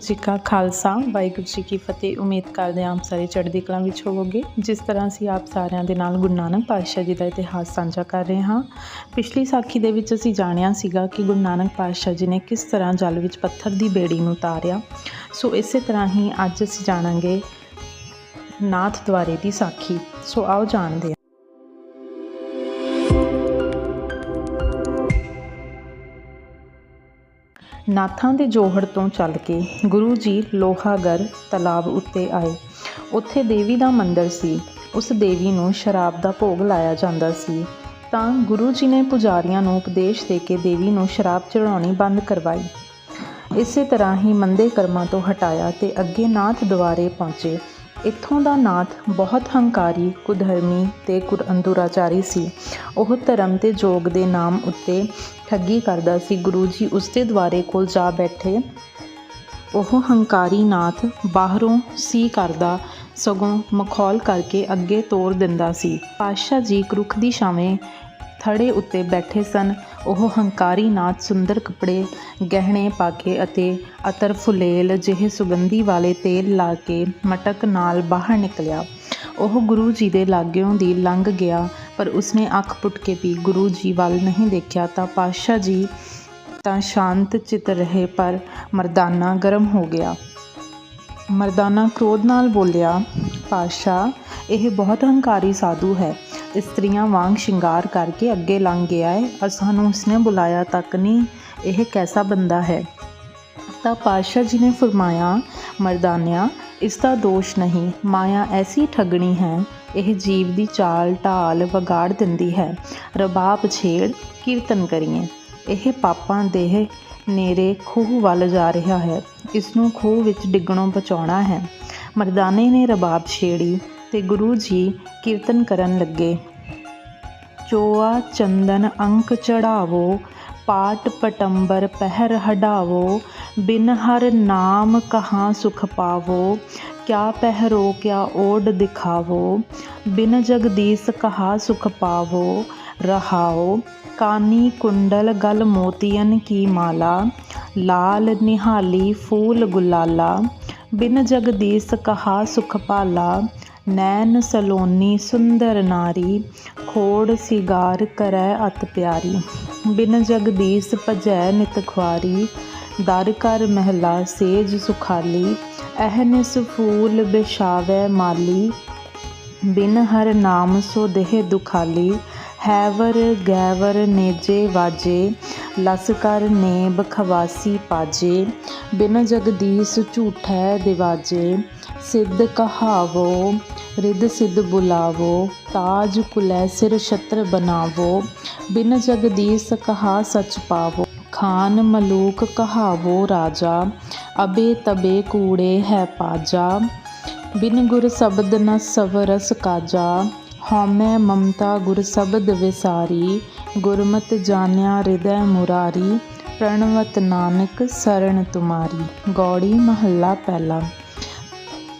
ਜੀ ਕਾ ਖਾਲਸਾ। ਵਾਹਿਗੁਰੂ ਜੀ ਕੀ ਫਤਿਹ। ਉਮੀਦ ਕਰਦੇ ਹਾਂ ਆਪ ਸਾਰੇ ਚੜ੍ਹਦੀ ਕਲਾ ਵਿੱਚ ਹੋਵੋਗੇ। ਜਿਸ ਤਰ੍ਹਾਂ ਅਸੀਂ ਆਪ ਸਾਰਿਆਂ ਦੇ ਨਾਲ ਗੁਰੂ ਨਾਨਕ ਪਾਤਸ਼ਾਹ ਜੀ ਦਾ ਇਤਿਹਾਸ ਸਾਂਝਾ ਕਰ ਰਹੇ ਹਾਂ। ਪਿਛਲੀ ਸਾਖੀ ਦੇ ਵਿੱਚ ਅਸੀਂ ਜਾਣਿਆ ਸੀਗਾ ਕਿ ਗੁਰੂ ਨਾਨਕ ਪਾਤਸ਼ਾਹ ਜੀ ਨੇ ਕਿਸ ਤਰ੍ਹਾਂ ਜਲ ਵਿੱਚ ਪੱਥਰ ਦੀ ਬੇੜੀ ਨੂੰ ਉਤਾਰਿਆ। ਸੋ ਇਸੇ ਤਰ੍ਹਾਂ ਹੀ ਅੱਜ ਅਸੀਂ ਜਾਣਾਂਗੇ ਨਾਥ ਦੁਆਰੇ ਦੀ ਸਾਖੀ। ਸੋ ਆਓ ਜਾਣਦੇ ਨਾਥਾਂ ਦੇ ਜੋਹੜ ਤੋਂ ਚੱਲ ਕੇ ਗੁਰੂ ਜੀ ਲੋਹਾਗਰ ਤਲਾਬ ਉੱਤੇ ਆਏ। ਉੱਥੇ ਦੇਵੀ ਦਾ ਮੰਦਰ ਸੀ। ਉਸ ਦੇਵੀ ਨੂੰ ਸ਼ਰਾਬ ਦਾ ਭੋਗ ਲਾਇਆ ਜਾਂਦਾ ਸੀ। ਤਾਂ ਗੁਰੂ ਜੀ ਨੇ ਪੁਜਾਰੀਆਂ ਨੂੰ ਉਪਦੇਸ਼ ਦੇ ਕੇ ਦੇਵੀ ਨੂੰ ਸ਼ਰਾਬ ਚੜਾਉਣੀ ਬੰਦ ਕਰਵਾਈ। ਇਸੇ ਤਰ੍ਹਾਂ ਹੀ ਮੰਦੇ ਕਰਮਾਂ ਤੋਂ ਹਟਾਇਆ ਤੇ ਅੱਗੇ ਨਾਥ ਦੁਆਰੇ ਪਹੁੰਚੇ। ਇੱਥੋਂ ਦਾ ਨਾਥ ਬਹੁਤ ਹੰਕਾਰੀ, ਕੁਧਰਮੀ ਤੇ ਕੁਰਅੰਦੁਰਾਚਾਰੀ ਸੀ। ਉਹ ਧਰਮ ਤੇ ਯੋਗ ਦੇ ਨਾਮ ਉੱਤੇ ਠੱਗੀ ਕਰਦਾ ਸੀ। ਗੁਰੂ ਜੀ ਉਸ ਦੇ ਦੁਆਰੇ ਕੋਲ ਜਾ ਬੈਠੇ ਉਹ ਹੰਕਾਰੀ ਨਾਥ ਬਾਹਰੋਂ ਸੀ ਕਰਦਾ, ਸਗੋਂ ਮਖੌਲ ਕਰਕੇ ਅੱਗੇ ਤੋਰ ਦਿੰਦਾ ਸੀ। ਪਾਤਸ਼ਾਹ ਜੀ ਕਰੁੱਖ ਦੀ ਛਾਵੇਂ ਥੜੇ ਉੱਤੇ ਬੈਠੇ ਸਨ। ਉਹ ਹੰਕਾਰੀ ਨਾਥ ਸੁੰਦਰ ਕੱਪੜੇ, ਗਹਿਣੇ ਪਾ ਕੇ ਅਤੇ ਅਤਰ ਫੁਲੇਲ ਜਿਹੇ ਸੁਗੰਧੀ ਵਾਲੇ ਤੇਲ ਲਾ ਕੇ ਮਟਕ ਨਾਲ ਬਾਹਰ ਨਿਕਲਿਆ। ਉਹ ਗੁਰੂ ਜੀ ਦੇ ਲਾਗਿਓਂ ਦੀ ਲੰਘ ਗਿਆ, ਪਰ ਉਸਨੇ ਅੱਖ ਪੁੱਟ ਕੇ ਵੀ ਗੁਰੂ ਜੀ ਵੱਲ ਨਹੀਂ ਦੇਖਿਆ ਤਾਂ ਪਾਤਸ਼ਾਹ ਜੀ ਤਾਂ ਸ਼ਾਂਤ ਚਿਤ ਰਹੇ, ਪਰ ਮਰਦਾਨਾ ਗਰਮ ਹੋ ਗਿਆ। ਮਰਦਾਨਾ ਕ੍ਰੋਧ ਨਾਲ ਬੋਲਿਆ ਪਾਤਸ਼ਾਹ ਇਹ ਬਹੁਤ ਹੰਕਾਰੀ ਸਾਧੂ ਹੈ। ਇਸਤਰੀਆਂ ਵਾਂਗ ਸ਼ਿੰਗਾਰ ਕਰਕੇ ਅੱਗੇ ਲੰਘ ਗਿਆ ਹੈ ਔਰ ਸਾਨੂੰ ਉਸਨੇ ਬੁਲਾਇਆ ਤੱਕ ਨਹੀਂ। ਇਹ ਕੈਸਾ ਬੰਦਾ ਹੈ? ਤਾਂ ਪਾਤਸ਼ਾਹ ਜੀ ਨੇ ਫਰਮਾਇਆ, ਮਰਦਾਨਿਆ, ਇਸ ਦਾ ਦੋਸ਼ ਨਹੀਂ। ਮਾਇਆ ਐਸੀ ਠੱਗਣੀ ਹੈ, ਇਹ ਜੀਵ ਦੀ ਚਾਲ ਢਾਲ ਵਿਗਾੜ ਦਿੰਦੀ ਹੈ। ਰਬਾਬ ਛੇੜ, ਕੀਰਤਨ ਕਰੀਏ। ਇਹ ਪਾਪਾਂ ਦੇ ਨੇਰੇ ਖੂਹ ਵੱਲ ਜਾ ਰਿਹਾ ਹੈ। ਇਸ ਨੂੰ ਖੂਹ ਵਿੱਚ ਡਿੱਗਣੋਂ ਬਚਾਉਣਾ ਹੈ। ਮਰਦਾਨੇ ਨੇ ਰਬਾਬ ਛੇੜੀ ਤੇ ਗੁਰੂ ਜੀ ਕੀਰਤਨ ਕਰਨ ਲੱਗੇ। ਚੋਆ ਚੰਦਨ ਅੰਕ ਚੜਾਵੋ, ਪਾਟ ਪਟੰਬਰ ਪਹਿਰ ਹਟਾਵੋ ਬਿਨ ਹਰ ਨਾਮ ਕਹਾਂ ਸੁਖ ਪਾਵੋ, ਕਿਆ ਪਹਿਰੋ ਕਿਆ ਓਡ ਦਿਖਾਵੋ, ਬਿਨ ਜਗਦੀਸ ਕਹਾ ਸੁਖ ਪਾਵੋ ਰਹਾਓ, ਕਾਨੀ ਕੁੰਡਲ ਗਲ ਮੋਤੀਅਨ ਕੀ ਮਾਲਾ, ਲਾਲ ਨਿਹਾਲੀ ਫੂਲ ਗੁਲਾਲਾ, ਬਿਨ ਜਗਦੀਸ ਕਹਾ ਸੁਖ ਪਾਲਾ, ਨੈਣ ਸਲੋਨੀ ਸੁੰਦਰ ਨਾਰੀ, ਖੋੜ ਸਿਗਾਰ ਕਰੈ ਅਤ ਪਿਆਰੀ। ਬਿਨ ਜਗਦੀਸ ਭਜੈ ਨਿਤ ਖੁਆਰੀ, ਦਰ ਕਰ ਮਹਿਲਾ ਸੇਜ ਸੁਖਾਲੀ ਅਹਨਿਸ ਫੂਲ ਬਿਸ਼ਾਵੈ ਮਾਲੀ, ਬਿਨ ਹਰ ਨਾਮ ਸੋ ਦੇਹ ਦੁਖਾਲੀ ਹੈਵਰ ਗੈਵਰ ਨੇਜੇ ਵਾਜੇ, ਲਸ ਕਰ ਨੇਬ ਖਵਾਸੀ ਪਾਜੇ, ਬਿਨ ਜਗਦੀਸ ਝੂਠੈ ਦਿਵਾਜੇ, ਸਿੱਧ ਕਹਾਵੋ, ਰਿੱਧ ਸਿੱਧ ਬੁਲਾਵੋ, ਤਾਜ ਕੁਲੈ ਸਿਰ ਛਤਰ ਬਨਾਵੋ, ਬਿਨ ਜਗਦੀਸ ਕਹਾ ਸਚ ਪਾਵੋ, ਖਾਨ ਮਲੂਕ ਕਹਾਵੋ ਰਾਜਾ, ਅਬੇ ਤਬੇ ਕੂੜੇ ਹੈ ਪਾਜਾ, ਬਿਨ ਗੁਰ ਸ਼ਬਦ ਨ ਸਵਰਸ ਕਾਜਾ ਹਉਮੈ ਮਮਤਾ ਗੁਰ ਸ਼ਬਦ ਵਿਸਾਰੀ, ਗੁਰਮਤਿ ਜਾਣਿਆ ਹਿਰਦੈ ਮੁਰਾਰੀ, ਪ੍ਰਣਵਤ ਨਾਨਕ ਸਰਣ ਤੁਮਾਰੀ। ਗੌੜੀ ਮਹੱਲਾ ਪਹਿਲਾ।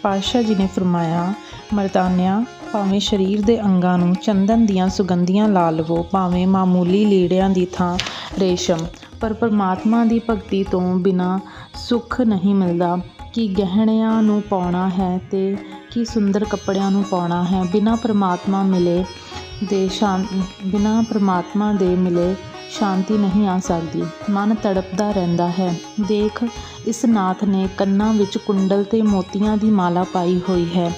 ਪਾਤਸ਼ਾਹ ਜੀ ਨੇ ਫਰਮਾਇਆ, ਮਰਦਾਨਿਆਂ, ਭਾਵੇਂ ਸਰੀਰ ਦੇ ਅੰਗਾਂ ਨੂੰ ਚੰਦਨ ਦੀਆਂ ਸੁਗੰਧੀਆਂ ਲਾ ਲਵੋ, ਭਾਵੇਂ ਮਾਮੂਲੀ ਲੀੜਿਆਂ ਦੀ ਥਾਂ ਰੇਸ਼ਮ, ਪਰ ਪਰਮਾਤਮਾ ਦੀ ਭਗਤੀ ਤੋਂ ਬਿਨਾ ਸੁੱਖ ਨਹੀਂ ਮਿਲਦਾ। ਕਿ ਗਹਿਣਿਆਂ ਨੂੰ ਪਾਉਣਾ ਹੈ ਤੇ ਕੀ ਸੁੰਦਰ ਕੱਪੜਿਆਂ ਨੂੰ ਪਾਉਣਾ ਹੈ? ਬਿਨਾ ਪਰਮਾਤਮਾ ਮਿਲੇ ਦੇ ਸ਼ਾਂ, ਬਿਨਾ ਪਰਮਾਤਮਾ ਦੇ ਮਿਲੇ ਸ਼ਾਂਤੀ ਨਹੀਂ ਆ ਸਕਦੀ। ਮਨ ਤੜਪਦਾ ਰਹਿੰਦਾ ਹੈ। ਦੇਖ, ਇਸ ਨਾਥ ਨੇ ਕੰਨਾਂ ਵਿੱਚ ਕੁੰਡਲ ਤੇ ਮੋਤੀਆਂ ਦੀ ਮਾਲਾ ਪਾਈ ਹੋਈ ਹੈ।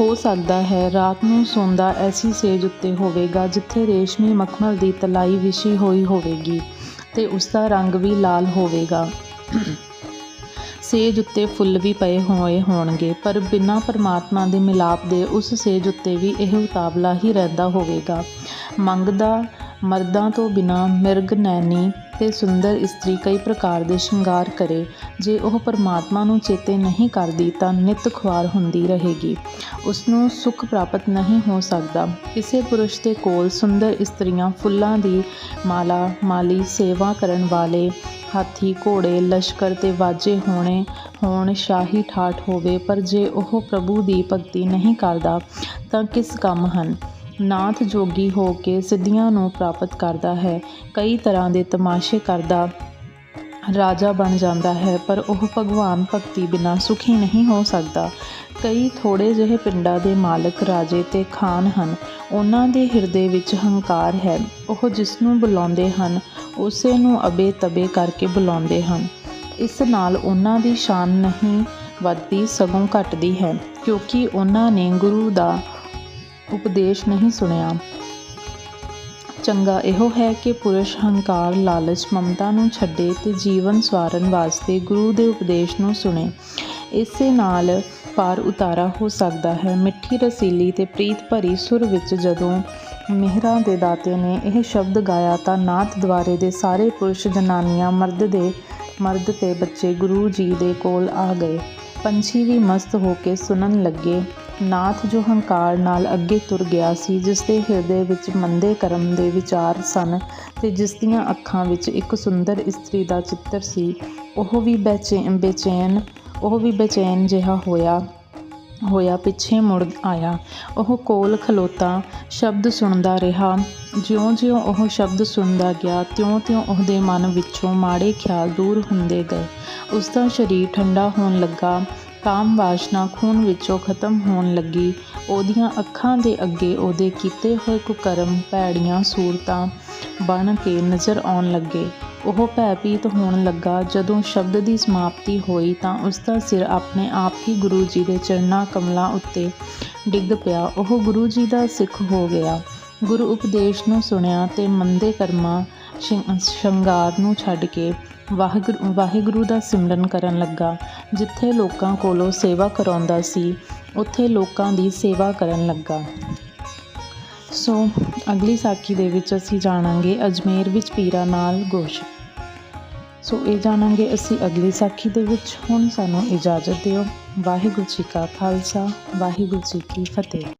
ਹੋ ਸਕਦਾ ਹੈ ਰਾਤ ਨੂੰ ਸੌਂਦਾ ਐਸੀ ਸੇਜ ਉੱਤੇ ਹੋਵੇਗਾ ਜਿੱਥੇ ਰੇਸ਼ਮੀ ਮਖਮਲ ਦੀ ਤਲਾਈ ਵਿਛੀ ਹੋਈ ਹੋਵੇਗੀ ਤੇ ਉਸ ਦਾ ਰੰਗ ਵੀ ਲਾਲ ਹੋਵੇਗਾ। ਸੇਜ ਉੱਤੇ ਫੁੱਲ ਵੀ ਪਏ ਹੋਏ ਹੋਣਗੇ, ਪਰ ਬਿਨਾਂ ਪਰਮਾਤਮਾ ਦੇ ਮਿਲਾਪ ਦੇ ਉਸ ਸੇਜ ਉੱਤੇ ਵੀ ਇਹ ਉਤਾਵਲਾ ਹੀ ਰਹਿੰਦਾ ਹੋਵੇਗਾ। ਮੰਗਦਾ ਮਰਦਾਂ ਤੋਂ ਬਿਨਾਂ ਮਿਰਗ ਨੈਣੀ ਤੇ ਸੁੰਦਰ ਇਸਤਰੀ ਕਈ ਪ੍ਰਕਾਰ ਦੇ ਸ਼ਿੰਗਾਰ ਕਰੇ। ਜੇ ਉਹ ਪਰਮਾਤਮਾ ਨੂੰ ਚੇਤੇ ਨਹੀਂ ਕਰਦੀ ਤਾਂ ਨਿਤ ਖੁਆਰ ਹੁੰਦੀ ਰਹੇਗੀ। ਉਸ ਨੂੰ ਸੁਖ ਪ੍ਰਾਪਤ ਨਹੀਂ ਹੋ ਸਕਦਾ। ਕਿਸੇ ਪੁਰਸ਼ ਦੇ ਕੋਲ ਸੁੰਦਰ ਇਸਤਰੀਆਂ ਫੁੱਲਾਂ ਦੀ ਮਾਲਾ ਮਾਲੀ ਸੇਵਾ ਕਰਨ ਵਾਲੇ ਹਾਥੀ ਘੋੜੇ ਲਸ਼ਕਰ ਤੇ ਵਾਜੇ ਹੋਣੇ, ਹੋਣ ਸ਼ਾਹੀ ਠਾਠ ਹੋਵੇ, ਪਰ ਜੇ ਉਹ ਪ੍ਰਭੂ ਦੀ ਭਗਤੀ ਨਹੀਂ ਕਰਦਾ, ਤਾਂ ਕਿਸ ਕੰਮ ਹਨ? ਨਾਥ ਜੋਗੀ ਹੋ ਕੇ ਸਿੱਧੀਆਂ ਨੂੰ ਪ੍ਰਾਪਤ ਕਰਦਾ ਹੈ, ਕਈ ਤਰ੍ਹਾਂ ਦੇ ਤਮਾਸ਼ੇ ਕਰਦਾ ਰਾਜਾ ਬਣ ਜਾਂਦਾ ਹੈ, ਪਰ ਉਹ ਭਗਵਾਨ ਭਗਤੀ ਬਿਨਾਂ ਸੁਖੀ ਨਹੀਂ ਹੋ ਸਕਦਾ। ਕਈ ਥੋੜੇ ਜਿਹੇ ਪਿੰਡਾਂ ਦੇ ਮਾਲਕ ਰਾਜੇ ਤੇ ਖਾਨ ਹਨ। ਉਹਨਾਂ ਦੇ ਹਿਰਦੇ ਵਿੱਚ ਹੰਕਾਰ ਹੈ। ਉਹ ਜਿਸ ਨੂੰ ਬੁਲਾਉਂਦੇ ਹਨ, ਉਸੇ ਨੂੰ ਅਬੇ ਤਬੇ ਕਰਕੇ ਬੁਲਾਉਂਦੇ ਹਨ। ਇਸ ਨਾਲ ਉਹਨਾਂ ਦੀ ਸ਼ਾਨ ਨਹੀਂ ਵੱਧਦੀ, ਸਗੋਂ ਘਟਦੀ ਹੈ, ਕਿਉਂਕਿ ਉਹਨਾਂ ਨੇ ਗੁਰੂ ਦਾ ਉਪਦੇਸ਼ ਨਹੀਂ ਸੁਣਿਆ। ਚੰਗਾ ਇਹੋ ਹੈ ਕਿ ਪੁਰਸ਼ ਹੰਕਾਰ, ਲਾਲਚ, ਮਮਤਾ ਨੂੰ ਛੱਡੇ ਤੇ ਜੀਵਨ ਸਵਾਰਨ ਵਾਸਤੇ ਗੁਰੂ ਦੇ ਉਪਦੇਸ਼ ਨੂੰ ਸੁਣੇ। ਇਸੇ ਨਾਲ ਪਾਰ ਉਤਾਰਾ ਹੋ ਸਕਦਾ ਹੈ। ਮਿੱਠੀ ਰਸੀਲੀ ਤੇ ਪ੍ਰੀਤ ਭਰੀ ਸੁਰ ਵਿੱਚ ਜਦੋਂ ਮਿਹਰਾਂ ਦੇ ਦਾਤੇ ਨੇ ਇਹ ਸ਼ਬਦ ਗਾਇਆ ਤਾਂ ਨਾਥ ਦੁਆਰੇ ਦੇ ਸਾਰੇ ਪੁਰਸ਼ ਜਨਾਨੀਆਂ ਮਰਦ ਦੇ ਮਰਦ ਤੇ ਬੱਚੇ ਗੁਰੂ ਜੀ ਦੇ ਕੋਲ ਆ ਗਏ। ਪੰਛੀ ਵੀ ਮਸਤ ਹੋ ਕੇ ਸੁਣਨ ਲੱਗੇ। ਨਾਥ ਜੋ ਹੰਕਾਰ ਨਾਲ ਅੱਗੇ ਤੁਰ ਗਿਆ ਸੀ ਜਿਸ ਦੇ ਹਿਰਦੇ ਵਿੱਚ ਮੰਦੇ ਕਰਮ ਦੇ ਵਿਚਾਰ ਸਨ ਤੇ ਜਿਸ ਦੀਆਂ ਅੱਖਾਂ ਵਿੱਚ ਇੱਕ ਸੁੰਦਰ ਇਸਤਰੀ ਦਾ ਚਿੱਤਰ ਸੀ। ਉਹ ਵੀ ਬੇਚੈਨ ਬੇਚੈਨ, ਉਹ ਵੀ ਬੇਚੈਨ ਜਿਹਾ ਹੋਇਆ ਹੋਇਆ ਪਿੱਛੇ ਮੁੜ ਆਇਆ। ਉਹ ਕੋਲ ਖਲੋਤਾ, ਸ਼ਬਦ ਸੁਣਦਾ ਰਿਹਾ। ਜਿਉਂ-ਜਿਉਂ ਉਹ ਸ਼ਬਦ ਸੁਣਦਾ ਗਿਆ, ਤਿਉਂ-ਤਿਉਂ ਉਹਦੇ ਮਨ ਵਿੱਚੋਂ ਮਾੜੇ ਖਿਆਲ ਦੂਰ ਹੁੰਦੇ ਗਏ। ਉਸ ਦਾ ਸਰੀਰ ਠੰਡਾ ਹੋਣ ਲੱਗਾ। ਕਾਮ ਵਾਸ਼ਨਾ ਖੂਨ ਵਿੱਚੋਂ ਖਤਮ ਹੋਣ ਲੱਗੀ। ਉਹਦੀਆਂ ਅੱਖਾਂ ਦੇ ਅੱਗੇ ਉਹਦੇ ਕੀਤੇ ਹੋਏ ਕੁਕਰਮ ਭੈੜੀਆਂ ਸੂਰਤਾਂ ਬਣ ਕੇ ਨਜ਼ਰ ਆਉਣ ਲੱਗੇ। ਉਹ ਭੈਭੀਤ ਹੋਣ ਲੱਗਾ। ਜਦੋਂ ਸ਼ਬਦ ਦੀ ਸਮਾਪਤੀ ਹੋਈ ਤਾਂ ਉਸ ਦਾ ਸਿਰ ਆਪਣੇ ਆਪ ਹੀ ਗੁਰੂ ਜੀ ਦੇ ਚਰਨਾਂ ਕਮਲਾਂ ਉੱਤੇ ਡਿੱਗ ਪਿਆ। ਉਹ ਗੁਰੂ ਜੀ ਦਾ ਸਿੱਖ ਹੋ ਗਿਆ। ਗੁਰੂ ਉਪਦੇਸ਼ ਨੂੰ ਸੁਣਿਆ ਤੇ ਮੰਦੇ ਕਰਮਾਂ ਸ਼ਿੰਗਾਰ ਨੂੰ ਛੱਡ ਕੇ ਵਾਹਿਗੁਰੂ ਵਾਹਿਗੁਰੂ ਦਾ ਸਿਮਰਨ ਕਰਨ ਲੱਗਾ, ਜਿੱਥੇ ਲੋਕਾਂ ਕੋਲੋਂ ਸੇਵਾ ਕਰਾਉਂਦਾ ਸੀ, ਉੱਥੇ ਲੋਕਾਂ ਦੀ ਸੇਵਾ ਕਰਨ ਲੱਗਾ। ਸੋ, ਅਗਲੀ ਸਾਖੀ ਦੇ ਵਿੱਚ ਅਸੀਂ ਜਾਣਾਂਗੇ ਅਜਮੇਰ ਵਿੱਚ ਪੀਰਾ ਨਾਲ ਗੋਸ਼। ਸੋ, ਇਹ ਜਾਣਾਂਗੇ ਅਸੀਂ ਅਗਲੀ ਸਾਖੀ ਦੇ ਵਿੱਚ। ਹੁਣ ਸਾਨੂੰ ਇਜਾਜ਼ਤ ਦਿਓ। ਵਾਹਿਗੁਰੂ ਜੀ ਕਾ ਖਾਲਸਾ, ਵਾਹਿਗੁਰੂ ਜੀ ਕੀ ਫਤਿਹ।